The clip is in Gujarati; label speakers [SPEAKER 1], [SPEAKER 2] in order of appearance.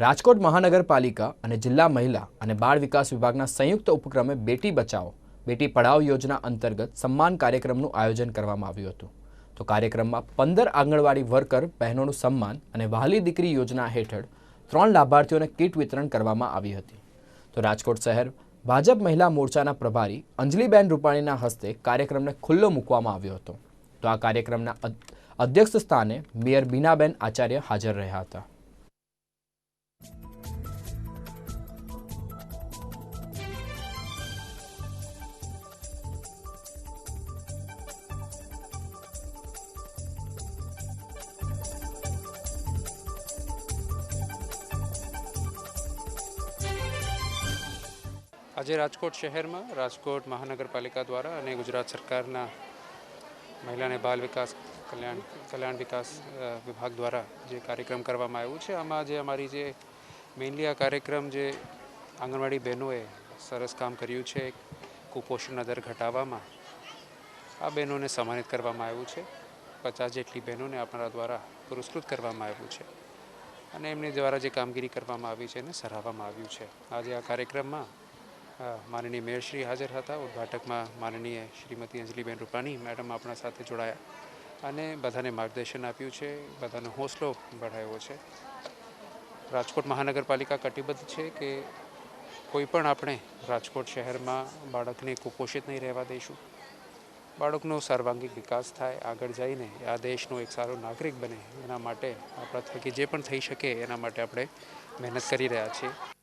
[SPEAKER 1] રાજકોટ મહાનગરપાલિકા અને જિલ્લા મહિલા અને બાળ વિકાસ વિભાગના સંયુક્ત ઉપક્રમે બેટી બચાવો, બેટી પઢાઓ યોજના અંતર્ગત સન્માન કાર્યક્રમનું આયોજન કરવામાં આવ્યું હતું. તો કાર્યક્રમમાં પંદર આંગણવાડી વર્કર, બહેનોનું સન્માન અને વહાલી દીકરી યોજના હેઠળ ત્રણ લાભાર્થીઓને કીટ વિતરણ કરવામાં આવી હતી. તો રાજકોટ શહેર ભાજપ મહિલા મોરચાના પ્રભારી અંજલિબેન રૂપાણીના હસ્તે કાર્યક્રમને ખુલ્લો મૂકવામાં આવ્યો હતો. તો આ કાર્યક્રમના અધ્યક્ષ સ્થાને મેયર બીનાબેન આચાર્ય હાજર રહ્યા હતા.
[SPEAKER 2] આજે રાજકોટ શહેરમાં, રાજકોટ મહાનગરપાલિકા દ્વારા અને ગુજરાત સરકારના મહિલા અને બાલ વિકાસ, કલ્યાણ કલ્યાણ વિકાસ વિભાગ દ્વારા જે કાર્યક્રમ કરવામાં આવ્યું છે, આમાં જે અમારી જે મેઇનલી આ કાર્યક્રમ જે આંગણવાડી બહેનોએ સરસ કામ કર્યું છે કુપોષણના દર ઘટાડવામાં, આ બહેનોને સન્માનિત કરવામાં આવ્યું છે, પચાસ જેટલી બહેનોને આપણા દ્વારા પુરસ્કૃત કરવામાં આવ્યું છે અને એમની દ્વારા જે કામગીરી કરવામાં આવી છે એને સરાહવામાં આવ્યું છે. આજે આ કાર્યક્રમમાં માનનીય મેયરશ્રી હાજર હતા. ઉદ્ઘાટકમાં માનનીય શ્રીમતી અંજલિબેન રૂપાણી મેડમ આપણા સાથે જોડાયા અને બધાને માર્ગદર્શન આપ્યું છે. બધાનો હોંસલો બઢાવ્યો છે. રાજકોટ મહાનગરપાલિકા કટિબદ્ધ છે કે કોઈ પણ આપણે રાજકોટ શહેરમાં બાળકને કુપોષિત નહીં રહેવા દઈશું. બાળકનો સર્વાંગીણ વિકાસ થાય, આગળ જઈને આ દેશનો એક સારો નાગરિક બને, એના માટે આપણા થકી જે પણ થઈ શકે એના માટે આપણે મહેનત કરી રહ્યા છીએ.